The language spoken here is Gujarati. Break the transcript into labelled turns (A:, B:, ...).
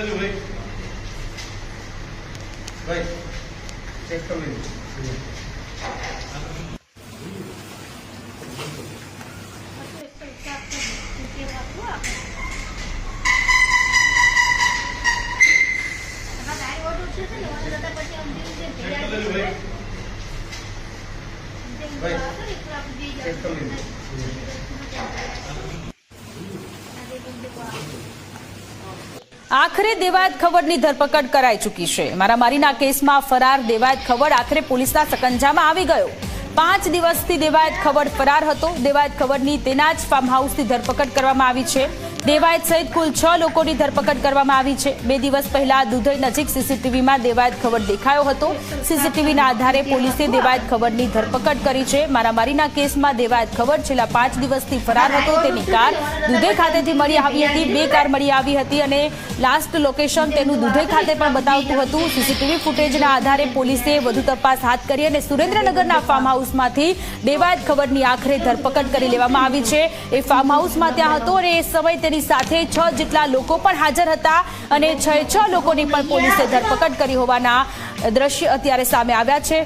A: ini baik. Baik. Cek kali. Thank. આખરે દેવાયત ખબરની ધરપકડ કરાઈ ચૂકી છે. મારામારીના કેસમાં ફરાર દેવાયત ખબર આખરે પોલીસના સકંજામાં આવી ગયો. પાંચ દિવસથી દેવાયત ખબર ફરાર હતો. દેવાયત ખબરની તેના જ ફાર્મ હાઉસથી ધરપકડ કરવામાં આવી છે. દેવાયત સહિત કુલ છ લોકોની ધરપકડ કરવામાં આવી છે. બે દિવસ પહેલા દુધઈ નજીક સીસીટીવીમાં દેવાયત ખબર દેખાયો હતો. સીસીટીવીના આધારે પોલીસે દેવાયત ખબરની ધરપકડ કરી છે. મારામારીના કેસમાં દેવાયત ખબર છેલ્લા પાંચ દિવસથી ફરાર હતો. તેની કાર દુધઈ ખાતેથી મળી આવી હતી. બે કાર મળી આવી હતી અને લાસ્ટ લોકેશન તેનું દુધઈ ખાતે પણ બતાવતું હતું. સીસીટીવી ફૂટેજના આધારે પોલીસે વધુ તપાસ હાથ કરી અને સુરેન્દ્રનગરના ફાર્મ હાઉસમાંથી દેવાયત ખબરની આખરે ધરપકડ કરી લેવામાં આવી છે. એ ફાર્મ હાઉસમાં ત્યાં હતો અને એ સમય તેની સાથે છ જેટલા લોકો પણ હાજર હતા અને છ છ લોકોની પણ પોલીસે ધરપકડ કરી હોવાના દ્રશ્ય અત્યારે સામે આવ્યા છે.